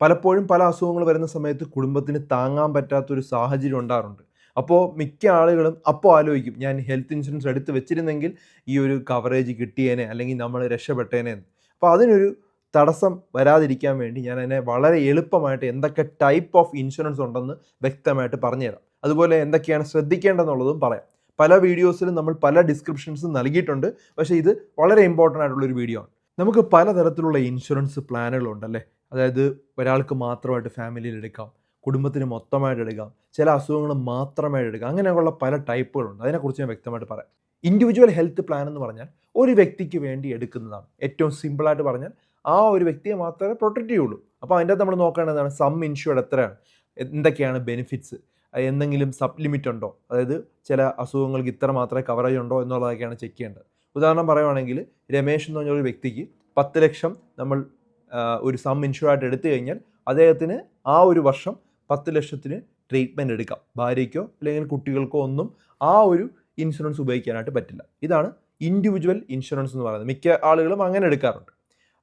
പലപ്പോഴും പല അസുഖങ്ങൾ വരുന്ന സമയത്ത് കുടുംബത്തിന് താങ്ങാൻ പറ്റാത്തൊരു സാഹചര്യം ഉണ്ടാറുണ്ട്. അപ്പോൾ മിക്ക ആളുകളും അപ്പോൾ ആലോചിക്കും ഞാൻ ഹെൽത്ത് ഇൻഷുറൻസ് എടുത്ത് വെച്ചിരുന്നെങ്കിൽ ഈ ഒരു കവറേജ് കിട്ടിയേനെ അല്ലെങ്കിൽ നമ്മൾ രക്ഷപ്പെട്ടേനെ അപ്പോൾ അതിനൊരു തടസ്സം വരാതിരിക്കാൻ വേണ്ടി ഞാൻ അതിനെ വളരെ എളുപ്പമായിട്ട് എന്തൊക്കെ ടൈപ്പ് ഓഫ് ഇൻഷുറൻസ് ഉണ്ടെന്ന് വ്യക്തമായിട്ട് പറഞ്ഞുതരാം. അതുപോലെ എന്തൊക്കെയാണ് ശ്രദ്ധിക്കേണ്ടതെന്നുള്ളതും പറയാം. പല വീഡിയോസിലും നമ്മൾ പല ഡിസ്ക്രിപ്ഷൻസും നൽകിയിട്ടുണ്ട്. പക്ഷേ ഇത് വളരെ ഇമ്പോർട്ടന്റ് ആയിട്ടുള്ളൊരു വീഡിയോ ആണ്. നമുക്ക് പലതരത്തിലുള്ള ഇൻഷുറൻസ് പ്ലാനുകളുണ്ടല്ലേ അതായത് ഒരാൾക്ക് മാത്രമായിട്ട് ഫാമിലിയിൽ എടുക്കാം കുടുംബത്തിന് മൊത്തമായിട്ട് എടുക്കാം ചില അസുഖങ്ങൾ മാത്രമായിട്ട് എടുക്കാം അങ്ങനെയുള്ള പല ടൈപ്പുകളുണ്ട്. അതിനെക്കുറിച്ച് ഞാൻ വ്യക്തമായിട്ട് പറയാം. ഇൻഡിവിജ്വൽ ഹെൽത്ത് പ്ലാൻ എന്ന് പറഞ്ഞാൽ ഒരു വ്യക്തിക്ക് വേണ്ടി എടുക്കുന്നതാണ്. ഏറ്റവും സിമ്പിളായിട്ട് പറഞ്ഞാൽ ആ ഒരു വ്യക്തിയെ മാത്രമേ പ്രൊട്ടക്റ്റ് ചെയ്യുള്ളൂ. അപ്പോൾ അതിന്റെ നമ്മൾ നോക്കേണ്ടതാണ് സം ഇൻഷുർഡ് എത്രയാണ്? എന്തൊക്കെയാണ് ബെനിഫിറ്റ്സ് എന്തെങ്കിലും സബ് ലിമിറ്റ് ഉണ്ടോ? അതായത് ചില അസുഖങ്ങൾക്ക് ഇത്ര മാത്രമേ കവറേജ് ഉണ്ടോ എന്നുള്ളതൊക്കെയാണ് ചെക്ക് ചെയ്യേണ്ടത്. ഉദാഹരണം പറയുവാണെങ്കിൽ രമേശ് എന്ന് പറഞ്ഞ ഒരു വ്യക്തിക്ക് പത്ത് ലക്ഷം നമ്മൾ ഒരു സം ഇൻഷുറായിട്ട് എടുത്തു കഴിഞ്ഞാൽ അദ്ദേഹത്തിന് ആ ഒരു വർഷം പത്ത് ലക്ഷത്തിന് ട്രീറ്റ്മെന്റ് എടുക്കാം. ഭാര്യയ്ക്കോ അല്ലെങ്കിൽ കുട്ടികൾക്കോ ഒന്നും ആ ഒരു ഇൻഷുറൻസ് ഉപയോഗിക്കാനായിട്ട് പറ്റില്ല. ഇതാണ് ഇൻഡിവിജ്വൽ ഇൻഷുറൻസ് എന്ന് പറയുന്നത്. മിക്ക ആളുകളും അങ്ങനെ എടുക്കാറുണ്ട്.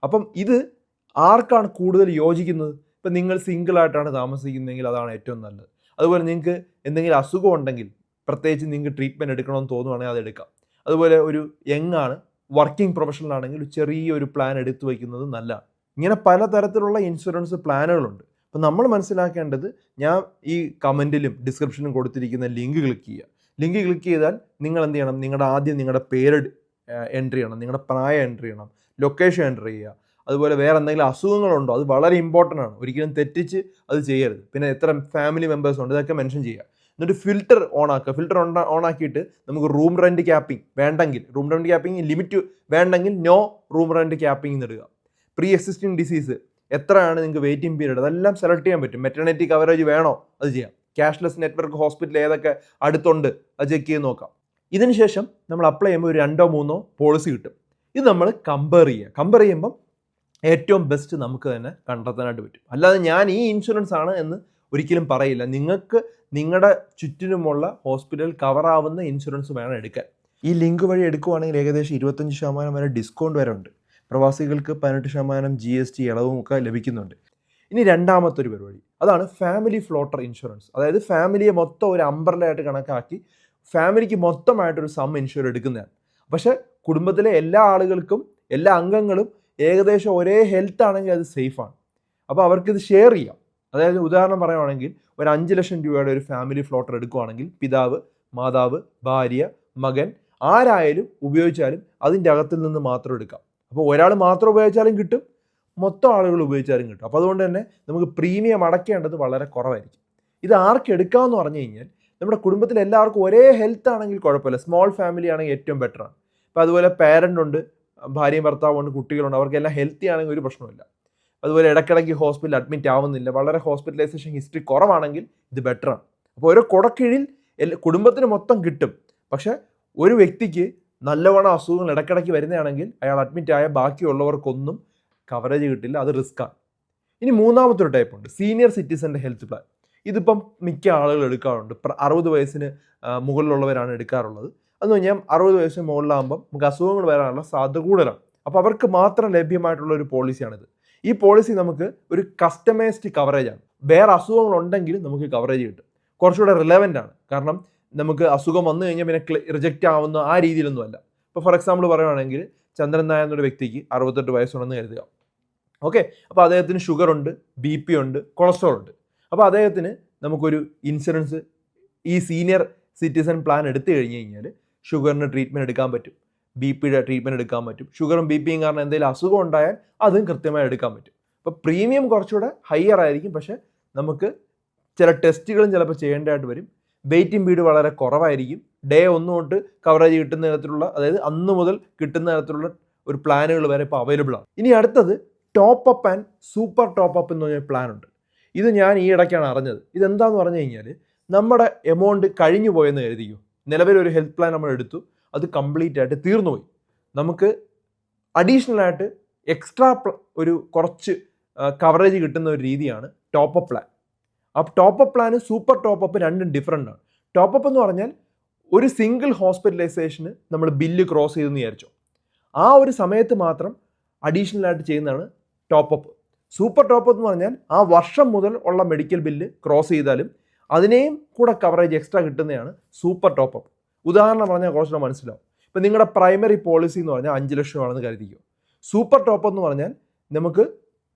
അപ്പം ഇത് ആർക്കാണ് കൂടുതൽ യോജിക്കുന്നത്? ഇപ്പം നിങ്ങൾ സിംഗിളായിട്ടാണ് താമസിക്കുന്നതെങ്കിൽ അതാണ് ഏറ്റവും നല്ലത്. അതുപോലെ നിങ്ങൾക്ക് എന്തെങ്കിലും അസുഖം ഉണ്ടെങ്കിൽ പ്രത്യേകിച്ച് നിങ്ങൾക്ക് ട്രീറ്റ്മെന്റ് എടുക്കണമെന്ന് തോന്നുവാണെങ്കിൽ അത് എടുക്കാം. അതുപോലെ ഒരു യങ് ആണ് വർക്കിംഗ് പ്രൊഫഷണൽ ആണെങ്കിൽ ചെറിയൊരു പ്ലാൻ എടുത്തു വയ്ക്കുന്നത് നല്ലതാണ്. ഇങ്ങനെ പലതരത്തിലുള്ള ഇൻഷുറൻസ് പ്ലാനുകളുണ്ട് അപ്പം നമ്മൾ മനസ്സിലാക്കേണ്ടത് ഞാൻ ഈ കമന്റിലും ഡിസ്ക്രിപ്ഷനിലും കൊടുത്തിരിക്കുന്ന ലിങ്ക് ക്ലിക്ക് ചെയ്യുക. ലിങ്ക് ക്ലിക്ക് ചെയ്താൽ നിങ്ങൾ എന്ത് ചെയ്യണം? നിങ്ങളുടെ ആദ്യം നിങ്ങളുടെ പേര് എൻട്രി ചെയ്യണം. നിങ്ങളുടെ പ്രായം എൻട്രി ചെയ്യണം. ലൊക്കേഷൻ എൻട്രി ചെയ്യുക. അതുപോലെ വേറെ എന്തെങ്കിലും അസുഖങ്ങളുണ്ടോ? അത് വളരെ ഇമ്പോർട്ടന്റ് ആണ്. ഒരിക്കലും തെറ്റിച്ച് അത് ചെയ്യരുത്. പിന്നെ എത്ര ഫാമിലി മെമ്പേഴ്സ് ഉണ്ട്? ഇതൊക്കെ മെൻഷൻ ചെയ്യുക. എന്നിട്ട് ഫിൽറ്റർ ഓൺ ആക്കുക. ഫിൽറ്റർ ഓൺ ഓൺ ആക്കിയിട്ട് നമുക്ക് റൂം റെന്റ് ക്യാപ്പിംഗ് വേണ്ടെങ്കിൽ റൂം റെന്റ് ക്യാപ്പിംഗ് ലിമിറ്റ് വേണ്ടെങ്കിൽ നോ റൂം റെന്റ് ക്യാപ്പിംഗ് ഇടുക പ്രീ എക്സിസ്റ്റിംഗ് ഡിസീസ് എത്രയാണ് നിങ്ങൾക്ക് വെയിറ്റിംഗ് പീരീഡ് അതെല്ലാം സെലക്ട് ചെയ്യാൻ പറ്റും. മെറ്റർണിറ്റി കവറേജ് വേണോ? അത് ചെയ്യാം. ക്യാഷ്ലെസ് നെറ്റ്വർക്ക് ഹോസ്പിറ്റൽ ഏതൊക്കെ അടുത്തുണ്ട്? അത് ചെക്ക് ചെയ്ത് നോക്കാം. ഇതിനുശേഷം നമ്മൾ അപ്ലൈ ചെയ്യുമ്പോൾ ഒരു രണ്ടോ മൂന്നോ പോളിസി കിട്ടും. ഇത് നമ്മൾ കമ്പയർ ചെയ്യുക. കമ്പയർ ചെയ്യുമ്പം ഏറ്റവും ബെസ്റ്റ് നമുക്ക് തന്നെ കണ്ടെത്താനായിട്ട് പറ്റും. അല്ലാതെ ഞാൻ ഈ ഇൻഷുറൻസ് ആണ് എന്ന് ഒരിക്കലും പറയില്ല. നിങ്ങൾക്ക് നിങ്ങളുടെ ചുറ്റിനുമുള്ള ഹോസ്പിറ്റൽ കവറാവുന്ന ഇൻഷുറൻസ് വേണം എടുക്കാൻ. ഈ ലിങ്ക് വഴി എടുക്കുവാണെങ്കിൽ ഏകദേശം ഇരുപത്തഞ്ച് ശതമാനം വരെ ഡിസ്കൗണ്ട് വരെ ഉണ്ട്. പ്രവാസികൾക്ക് പതിനെട്ട് ശതമാനം ജി എസ് ടി ഇളവും ഒക്കെ ലഭിക്കുന്നുണ്ട്. ഇനി രണ്ടാമത്തെ ഒരു പരിപാടി. അതാണ് ഫാമിലി ഫ്ലോട്ടർ ഇൻഷുറൻസ് അതായത് ഫാമിലിയെ മൊത്തം ഒരു അമ്പർലയായിട്ട് കണക്കാക്കി ഫാമിലിക്ക് മൊത്തമായിട്ടൊരു സം ഇൻഷുർ എടുക്കുന്നതാണ്. പക്ഷേ കുടുംബത്തിലെ എല്ലാ ആളുകൾക്കും എല്ലാ അംഗങ്ങളും ഏകദേശം ഒരേ ഹെൽത്ത് ആണെങ്കിൽ അത് സേഫാണ് അപ്പോൾ അവർക്കിത് ഷെയർ ചെയ്യാം. അതായത് ഉദാഹരണം പറയുവാണെങ്കിൽ ഒരു അഞ്ച് ലക്ഷം രൂപയുടെ ഒരു ഫാമിലി ഫ്ലോട്ടർ എടുക്കുവാണെങ്കിൽ പിതാവ് മാതാവ് ഭാര്യ മകൻ ആരായാലും ഉപയോഗിച്ചാലും അതിന്റെ അകത്തിൽ നിന്ന് മാത്രം എടുക്കാം. അപ്പോൾ ഒരാൾ മാത്രം ഉപയോഗിച്ചാലും കിട്ടും. മൊത്തം ആളുകൾ ഉപയോഗിച്ചാലും കിട്ടും. അപ്പോൾ അതുകൊണ്ട് തന്നെ നമുക്ക് പ്രീമിയം അടയ്ക്കേണ്ടത് വളരെ കുറവായിരിക്കും. ഇത് ആർക്ക് എടുക്കാമെന്ന് പറഞ്ഞു കഴിഞ്ഞാൽ നമ്മുടെ കുടുംബത്തിൽ എല്ലാവർക്കും ഒരേ ഹെൽത്ത് ആണെങ്കിൽ കുഴപ്പമില്ല. സ്മോൾ ഫാമിലി ആണെങ്കിൽ ഏറ്റവും ബെറ്ററാണ് അപ്പോൾ അതുപോലെ പാരന്റ് ഉണ്ട് ഭാര്യയും ഭർത്താവും ഉണ്ട് കുട്ടികളുണ്ട്. അവർക്കെല്ലാം ഹെൽത്തി ആണെങ്കിൽ ഒരു പ്രശ്നമില്ല അതുപോലെ ഇടയ്ക്കിടയ്ക്ക് ഹോസ്പിറ്റലിൽ അഡ്മിറ്റ് ആവുന്നില്ല. വളരെ ഹോസ്പിറ്റലൈസേഷൻ ഹിസ്റ്ററി കുറവാണെങ്കിൽ ഇത് ബെറ്ററാണ് അപ്പോൾ ഓരോ കുടക്കീഴിൽ കുടുംബത്തിന് മൊത്തം കിട്ടും. പക്ഷേ ഒരു വ്യക്തിക്ക് നല്ലവണ്ണം അസുഖങ്ങൾ ഇടയ്ക്കിടയ്ക്ക് വരുന്നതാണെങ്കിൽ അയാൾ അഡ്മിറ്റ് ആയ ബാക്കിയുള്ളവർക്കൊന്നും കവറേജ് കിട്ടില്ല. അത് റിസ്ക് ആണ്. ഇനി മൂന്നാമത്തെ ടൈപ്പ് ഉണ്ട്. സീനിയർ സിറ്റിസന്റെ ഹെൽത്ത് പ്ലാൻ ഇതിപ്പം മിക്ക ആളുകൾ എടുക്കാറുണ്ട്. അറുപത് വയസ്സിന് മുകളിലുള്ളവരാണ് എടുക്കാറുള്ളത്. എന്ന് പറഞ്ഞാൽ അറുപത് വയസ്സിന് മുകളിലാകുമ്പം നമുക്ക് അസുഖങ്ങൾ വരാനുള്ള സാധ്യത കൂടുതലാണ്. അപ്പോൾ അവർക്ക് മാത്രം ലഭ്യമായിട്ടുള്ള ഒരു പോളിസിയാണിത് ഈ പോളിസി നമുക്ക് ഒരു കസ്റ്റമൈസ്ഡ് കവറേജ് ആണ്. വേറെ അസുഖങ്ങളുണ്ടെങ്കിലും നമുക്ക് കവറേജ് കിട്ടും. കുറച്ചുകൂടെ റിലവന്റ് ആണ്. കാരണം നമുക്ക് അസുഖം വന്നു കഴിഞ്ഞാൽ പിന്നെ റിജക്റ്റ് ആവുന്ന ആ രീതിയിലൊന്നും അല്ല. ഇപ്പോൾ ഫോർ എക്സാമ്പിൾ പറയുവാണെങ്കിൽ ചന്ദ്രൻ നായർ എന്നൊരു വ്യക്തിക്ക് അറുപത്തെട്ട് വയസ്സുണ്ടെന്ന് കരുതുക. ഓക്കെ അപ്പോൾ അദ്ദേഹത്തിന് ഷുഗർ ഉണ്ട് ബി പി ഉണ്ട് കൊളസ്ട്രോൾ ഉണ്ട്. അപ്പോൾ അദ്ദേഹത്തിന് നമുക്കൊരു ഇൻഷുറൻസ് ഈ സീനിയർ സിറ്റിസൺ പ്ലാൻ എടുത്തു കഴിഞ്ഞ് കഴിഞ്ഞാൽ ഷുഗറിന് ട്രീറ്റ്മെന്റ് എടുക്കാൻ പറ്റും. ബി പിയുടെ ട്രീറ്റ്മെന്റ് എടുക്കാൻ പറ്റും. ഷുഗറും ബി പിയും കാരണം എന്തെങ്കിലും അസുഖം ഉണ്ടായാൽ അതും കൃത്യമായി എടുക്കാൻ പറ്റും. അപ്പോൾ പ്രീമിയം കുറച്ചുകൂടെ ഹയർ ആയിരിക്കും. പക്ഷേ നമുക്ക് ചില ടെസ്റ്റുകളും ചിലപ്പോൾ ചെയ്യേണ്ടതായിട്ട് വരും. വെയിറ്റിംഗ് പീരീഡ് വളരെ കുറവായിരിക്കും. ഡേ ഒന്ന് തൊട്ട് കവറേജ് കിട്ടുന്ന തരത്തിലുള്ള അതായത് അന്ന് മുതൽ കിട്ടുന്ന തരത്തിലുള്ള ഒരു പ്ലാനുകൾ വരെ ഇപ്പോൾ അവൈലബിൾ ആണ്. ഇനി അടുത്തത് top up and super top up എന്ന് പറഞ്ഞ പ്ലാൻ ഉണ്ട്. ഇത് ഞാൻ ഈ ഇടയ്ക്കാണ് അറിഞ്ഞത്. ഇതെന്താന്ന് പറഞ്ഞു കഴിഞ്ഞാൽ നമ്മുടെ എമൗണ്ട് കഴിഞ്ഞു പോയെന്ന് കരുതിക്കും. നിലവിൽ ഒരു ഹെൽത്ത് പ്ലാൻ നമ്മൾ എടുത്തു. അത് കംപ്ലീറ്റ് ആയിട്ട് തീർന്നു പോയി. നമുക്ക് അഡീഷണൽ ആയിട്ട് എക്സ്ട്രാ ഒരു കുറച്ച് കവറേജ് കിട്ടുന്ന ഒരു രീതിയാണ് ടോപ്പ് അപ്പ് പ്ലാൻ ആ ടോപ്പ് അപ്പ് പ്ലാനും സൂപ്പർ ടോപ്പ് അപ്പ് രണ്ടും ഡിഫറെന്റ് ആണ്. ടോപ്പ് അപ്പ് എന്ന് പറഞ്ഞാൽ ഒരു സിംഗിൾ ഹോസ്പിറ്റലൈസേഷന് നമ്മൾ ബില്ല് ക്രോസ് ചെയ്തെന്ന് വിചാരിച്ചോ. ആ ഒരു സമയത്ത് മാത്രം അഡീഷണൽ ആയിട്ട് ചെയ്യുന്നതാണ് ടോപ്പ് അപ്പ് സൂപ്പർ ടോപ്പ് എന്ന് പറഞ്ഞാൽ ആ വർഷം മുതൽ ഉള്ള മെഡിക്കൽ ബില്ല് ക്രോസ് ചെയ്താലും അതിനെയും കൂടെ കവറേജ് എക്സ്ട്രാ കിട്ടുന്നതാണ് സൂപ്പർ ടോപ്പ് അപ്പ് ഉദാഹരണം പറഞ്ഞാൽ കുറച്ചുകൂടെ മനസ്സിലാവും. ഇപ്പം നിങ്ങളുടെ പ്രൈമറി പോളിസി എന്ന് പറഞ്ഞാൽ അഞ്ച് ലക്ഷമാണെന്ന് കരുതിക്കോ. സൂപ്പർ ടോപ്പ് എന്ന് പറഞ്ഞാൽ നമുക്ക്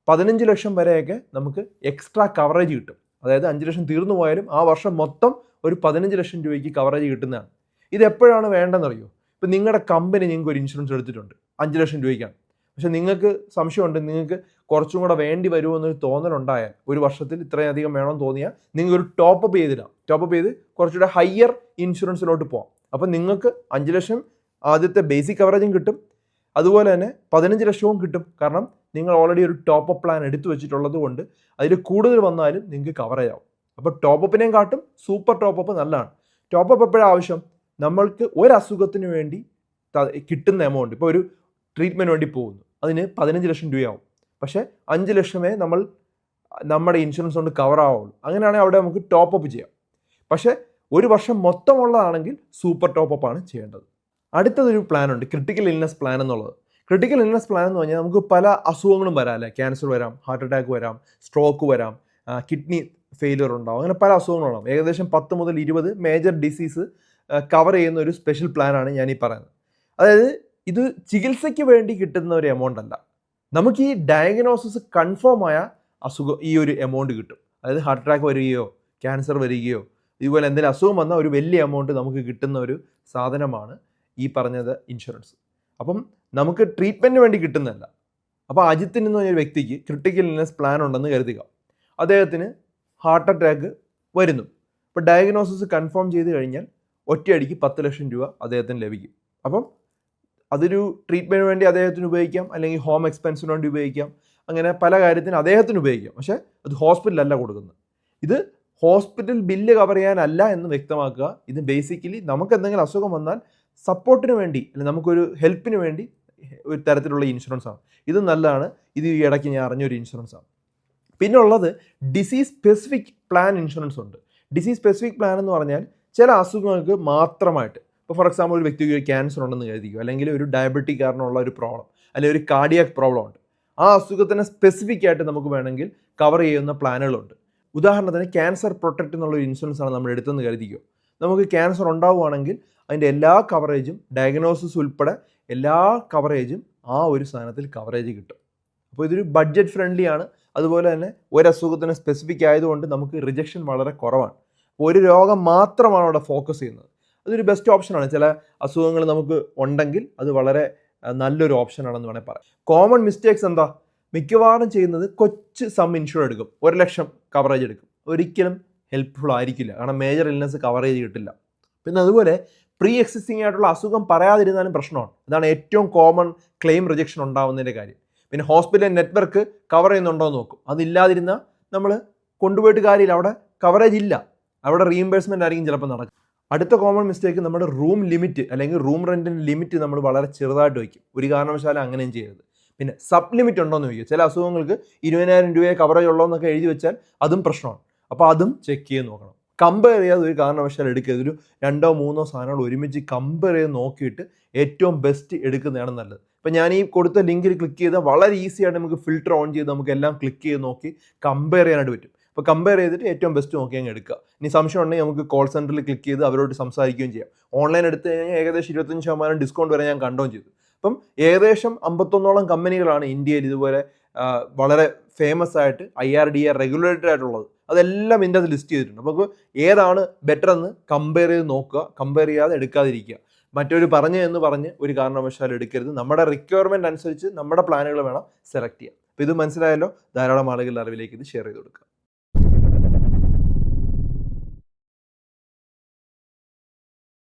പതിനഞ്ച് ലക്ഷം വരെയൊക്കെ നമുക്ക് എക്സ്ട്രാ കവറേജ് കിട്ടും. അതായത് അഞ്ച് ലക്ഷം തീർന്നു പോയാലും ആ വർഷം മൊത്തം ഒരു പതിനഞ്ച് ലക്ഷം രൂപയ്ക്ക് കവറേജ് കിട്ടുന്നതാണ്. ഇത് എപ്പോഴാണ് വേണ്ടതെന്നറിയോ? ഇപ്പം നിങ്ങളുടെ കമ്പനി നിങ്ങൾക്ക് ഒരു ഇൻഷുറൻസ് എടുത്തിട്ടുണ്ട്. അഞ്ച് ലക്ഷം രൂപയ്ക്കാണ്. പക്ഷെ നിങ്ങൾക്ക് സംശയമുണ്ട്. നിങ്ങൾക്ക് കുറച്ചും കൂടെ വേണ്ടി വരുമോ എന്നൊരു തോന്നലുണ്ടായാൽ ഒരു വർഷത്തിൽ ഇത്രയധികം വേണമെന്ന് തോന്നിയാൽ നിങ്ങൾ ഒരു ടോപ്പ് അപ്പ് ചെയ്തിടാം. ടോപ്പ് അപ്പ് ചെയ്ത് കുറച്ചുകൂടെ ഹയർ ഇൻഷുറൻസിലോട്ട് പോകാം അപ്പം നിങ്ങൾക്ക് അഞ്ച് ലക്ഷം ആദ്യത്തെ ബേസിക് കവറേജും കിട്ടും. അതുപോലെ തന്നെ പതിനഞ്ച് ലക്ഷവും കിട്ടും. കാരണം നിങ്ങൾ ഓൾറെഡി ഒരു ടോപ്പ് അപ്പ് പ്ലാൻ എടുത്തു വെച്ചിട്ടുള്ളത് കൊണ്ട് അതിൽ കൂടുതൽ വന്നാലും നിങ്ങൾക്ക് കവർ ആവും അപ്പോൾ ടോപ്പ് അപ്പിനെയും കാട്ടും സൂപ്പർ ടോപ്പ് അപ്പ് നല്ലതാണ്. ടോപ്പ് അപ്പ് എപ്പോഴാണ് ആവശ്യം? നമ്മൾക്ക് ഒരു അസുഖത്തിന് വേണ്ടി കിട്ടുന്ന എമൗണ്ട് ഇപ്പോൾ ഒരു ട്രീറ്റ്മെന്റ് വേണ്ടി പോകുന്നു. അതിന് പതിനഞ്ച് ലക്ഷം രൂപയാവും. പക്ഷേ അഞ്ച് ലക്ഷമേ നമ്മൾ നമ്മുടെ ഇൻഷുറൻസ് കൊണ്ട് കവർ ആവുള്ളൂ. അങ്ങനെയാണെങ്കിൽ അവിടെ നമുക്ക് ടോപ്പ് അപ്പ് ചെയ്യാം. പക്ഷേ ഒരു വർഷം മൊത്തമുള്ളതാണെങ്കിൽ സൂപ്പർ ടോപ്പ് അപ്പ് ആണ് ചെയ്യേണ്ടത്. അടുത്തതൊരു പ്ലാനുണ്ട് ക്രിട്ടിക്കൽ ഇൽനെസ് പ്ലാൻ എന്നുള്ളത്. ക്രിട്ടിക്കൽ ഇൽനസ് പ്ലാൻ എന്ന് പറഞ്ഞാൽ നമുക്ക് പല അസുഖങ്ങളും വരാം ക്യാൻസർ വരാം ഹാർട്ട് അറ്റാക്ക് വരാം സ്ട്രോക്ക് വരാം കിഡ്നി ഫെയിലിയർ ഉണ്ടാവും. അങ്ങനെ പല അസുഖങ്ങളുണ്ടാവും ഏകദേശം പത്ത് മുതൽ ഇരുപത് മേജർ ഡിസീസ് കവർ ചെയ്യുന്ന ഒരു സ്പെഷ്യൽ പ്ലാനാണ് ഞാൻ ഈ പറയുന്നത്. അതായത് ഇത് ചികിത്സയ്ക്ക് വേണ്ടി കിട്ടുന്ന ഒരു എമൗണ്ട് അല്ല. നമുക്ക് ഈ ഡയഗ്നോസിസ് കൺഫേം ആയ അസുഖം ഈ ഒരു എമൗണ്ട് കിട്ടും. അതായത് ഹാർട്ട് അറ്റാക്ക് വരികയോ ക്യാൻസർ വരികയോ ഇതുപോലെ എന്തെങ്കിലും അസുഖം വന്നാൽ ഒരു വലിയ എമൗണ്ട് നമുക്ക് കിട്ടുന്ന ഒരു സാധനമാണ് ഈ പറഞ്ഞത് ഇൻഷുറൻസ് അപ്പം നമുക്ക് ട്രീറ്റ്മെന്റിന് വേണ്ടി കിട്ടുന്നതല്ല. അപ്പോൾ അജിത്തിന് എന്ന് പറഞ്ഞൊരു വ്യക്തിക്ക് ക്രിട്ടിക്കൽ ഇൽനെസ് പ്ലാൻ ഉണ്ടെന്ന് കരുതുക. അദ്ദേഹത്തിന് ഹാർട്ട് അറ്റാക്ക് വരുന്നു. അപ്പോൾ ഡയഗ്നോസിസ് കൺഫേം ചെയ്ത് കഴിഞ്ഞാൽ ഒറ്റയടിക്ക് പത്ത് ലക്ഷം രൂപ അദ്ദേഹത്തിന് ലഭിക്കും. അപ്പം അതൊരു ട്രീറ്റ്മെന്റിന് വേണ്ടി അദ്ദേഹത്തിന് ഉപയോഗിക്കാം അല്ലെങ്കിൽ ഹോം എക്സ്പെൻസിന് വേണ്ടി ഉപയോഗിക്കാം അങ്ങനെ പല കാര്യത്തിന് അദ്ദേഹത്തിന് ഉപയോഗിക്കാം. പക്ഷേ അത് ഹോസ്പിറ്റലല്ല കൊടുക്കുന്നത്. ഇത് ഹോസ്പിറ്റൽ ബില്ല് കവർ ചെയ്യാനല്ല എന്ന് വ്യക്തമാക്കുക. ഇത് ബേസിക്കലി നമുക്ക് എന്തെങ്കിലും അസുഖം വന്നാൽ സപ്പോർട്ടിന് വേണ്ടി അല്ലെങ്കിൽ നമുക്കൊരു ഹെൽപ്പിന് വേണ്ടി ഒരു തരത്തിലുള്ള ഇൻഷുറൻസ് ആണ്. ഇത് നല്ലതാണ്. ഇത് ഈ ഇടയ്ക്ക് ഞാൻ അറിഞ്ഞൊരു ഇൻഷുറൻസ് ആണ്. പിന്നെ ഉള്ളത് ഡിസീസ് സ്പെസിഫിക് പ്ലാൻ ഇൻഷുറൻസ് ഉണ്ട്. ഡിസീസ് സ്പെസിഫിക് പ്ലാൻ എന്ന് പറഞ്ഞാൽ ചില അസുഖങ്ങൾക്ക് മാത്രമായിട്ട് ഇപ്പോൾ ഫോർ എക്സാമ്പിൾ ഒരു വ്യക്തിക്ക് ഒരു ക്യാൻസർ ഉണ്ടെന്ന് കരുതിക്കുക അല്ലെങ്കിൽ ഒരു ഡയബറ്റിക് കാരണമുള്ള ഒരു പ്രോബ്ലം അല്ലെങ്കിൽ ഒരു കാർഡിയാക് പ്രോബ്ലം ഉണ്ട്. ആ അസുഖത്തിന് സ്പെസിഫിക് ആയിട്ട് നമുക്ക് വേണമെങ്കിൽ കവർ ചെയ്യുന്ന പ്ലാനുകളുണ്ട് ഉദാഹരണത്തിന് ക്യാൻസർ പ്രൊട്ടക്റ്റ് എന്നുള്ള ഒരു ഇൻഷുറൻസ് ആണ് നമ്മൾ എടുത്തെന്ന് കരുതിക്കുക നമുക്ക് ക്യാൻസർ ഉണ്ടാവുകയാണെങ്കിൽ അതിന്റെ എല്ലാ കവറേജും ഡയഗ്നോസിസ് ഉൾപ്പെടെ എല്ലാ കവറേജും ആ ഒരു സാധനത്തിൽ കവറേജ് കിട്ടും. അപ്പോൾ ഇതൊരു ബഡ്ജറ്റ് ഫ്രണ്ട്ലി ആണ്. അതുപോലെ തന്നെ ഒരു അസുഖത്തിന് സ്പെസിഫിക് ആയതുകൊണ്ട് നമുക്ക് റിജക്ഷൻ വളരെ കുറവാണ്. ഒരു രോഗം മാത്രമാണ് അവിടെ ഫോക്കസ് ചെയ്യുന്നത്. അതൊരു ബെസ്റ്റ് ഓപ്ഷനാണ് ചില അസുഖങ്ങൾ നമുക്ക് ഉണ്ടെങ്കിൽ അത് വളരെ നല്ലൊരു ഓപ്ഷനാണെന്ന് വേണേൽ പറയാം. കോമൺ മിസ്റ്റേക്സ് എന്താ? മിക്കവാറും ചെയ്യുന്നത് കൊച്ച് സം ഇൻഷുർ എടുക്കും. ഒരു ലക്ഷം കവറേജ് എടുക്കും. ഒരിക്കലും ഹെൽപ്ഫുൾ ആയിരിക്കില്ല. കാരണം മേജർ ഇൽനെസ് കവറേജ് കിട്ടില്ല. പിന്നെ അതുപോലെ പ്രീ എക്സിസ്റ്റിംഗ് ആയിട്ടുള്ള അസുഖം പറയാതിരുന്നാലും പ്രശ്നമാണ്. ഇതാണ് ഏറ്റവും കോമൺ ക്ലെയിം റിജക്ഷൻ ഉണ്ടാവുന്നതിന്റെ കാര്യം. പിന്നെ ഹോസ്പിറ്റൽ നെറ്റ്വർക്ക് കവർ ചെയ്യുന്നുണ്ടോ എന്ന് നോക്കും. അതില്ലാതിരുന്നാൽ നമ്മൾ കൊണ്ടുപോയിട്ട് കാര്യമില്ല. അവിടെ കവറേജ് ഇല്ല. അവിടെ റീഇംബേഴ്സ്മെന്റ് ആയിരിക്കും ചിലപ്പോൾ നടക്കും അടുത്ത കോമൺ മിസ്റ്റേക്ക് നമ്മുടെ റൂം ലിമിറ്റ് അല്ലെങ്കിൽ റൂം റെന്റിന്റെ ലിമിറ്റ് നമ്മൾ വളരെ ചെറുതായിട്ട് വയ്ക്കും. ഒരു കാരണവശാലും അങ്ങനെയും ചെയ്യരുത്. പിന്നെ സബ് ലിമിറ്റ് ഉണ്ടോ എന്ന് ചോദിക്കും ചില അസുഖങ്ങൾക്ക് ഇരുപതിനായിരം രൂപയെ കവറേജ് ഉള്ളോ എന്നൊക്കെ എഴുതി വെച്ചാൽ അതും പ്രശ്നമാണ്. അപ്പോൾ അതും ചെക്ക് ചെയ്ത് നോക്കണം. കമ്പയർ ചെയ്യാതെ ഒരു കാരണവശാൽ എടുക്കരുത്. ഒരു രണ്ടോ മൂന്നോ സാധനങ്ങൾ ഒരുമിച്ച് കമ്പയർ ചെയ്ത് നോക്കിയിട്ട് ഏറ്റവും ബെസ്റ്റ് എടുക്കുന്നതാണ് നല്ലത്. ഇപ്പം ഞാൻ ഈ കൊടുത്ത ലിങ്കിൽ ക്ലിക്ക് ചെയ്താൽ വളരെ ഈസിയായിട്ട് നമുക്ക് ഫിൽറ്റർ ഓൺ ചെയ്ത് നമുക്ക് എല്ലാം ക്ലിക്ക് ചെയ്ത് നോക്കി കമ്പയർ ചെയ്യാനായിട്ട് പറ്റും. അപ്പോൾ കമ്പയർ ചെയ്തിട്ട് ഏറ്റവും ബെസ്റ്റ് നോക്കി അങ്ങ് എടുക്കുക. ഇനി സംശയം ഉണ്ടെങ്കിൽ നമുക്ക് കോൾ സെന്ററിൽ ക്ലിക്ക് ചെയ്ത് അവരോട് സംസാരിക്കുകയും ചെയ്യാം. ഓൺലൈൻ എടുത്ത് കഴിഞ്ഞാൽ ഏകദേശം ഇരുപത്തഞ്ച് ശതമാനം ഡിസ്കൗണ്ട് വരെ ഞാൻ കണ്ടോം ചെയ്തു. അപ്പം ഏകദേശം അമ്പത്തൊന്നോളം കമ്പനികളാണ് ഇന്ത്യയിൽ ഇതുപോലെ വളരെ ഫേമസ് ആയിട്ട് I R D R regulated ആയിട്ടുള്ളത്. അതെല്ലാം ഇതിന്റെ അത് ലിസ്റ്റ് ചെയ്തിട്ടുണ്ട്. അപ്പോൾ ഏതാണ് ബെറ്റർ എന്ന് കമ്പയർ ചെയ്ത് നോക്കുക കമ്പയർ ചെയ്യാതെ എടുക്കാതിരിക്കുക. മറ്റൊരു പറഞ്ഞു എന്ന് പറഞ്ഞ് ഒരു കാരണവശാലും എടുക്കരുത്. നമ്മുടെ റിക്വയർമെന്റ് അനുസരിച്ച് നമ്മുടെ പ്ലാനുകൾ വേണം സെലക്ട് ചെയ്യാം അപ്പോൾ ഇത് മനസ്സിലായല്ലോ? ധാരാളം ആളുകളുടെ അറിവിലേക്ക് ഇത് ഷെയർ ചെയ്ത് കൊടുക്കുക.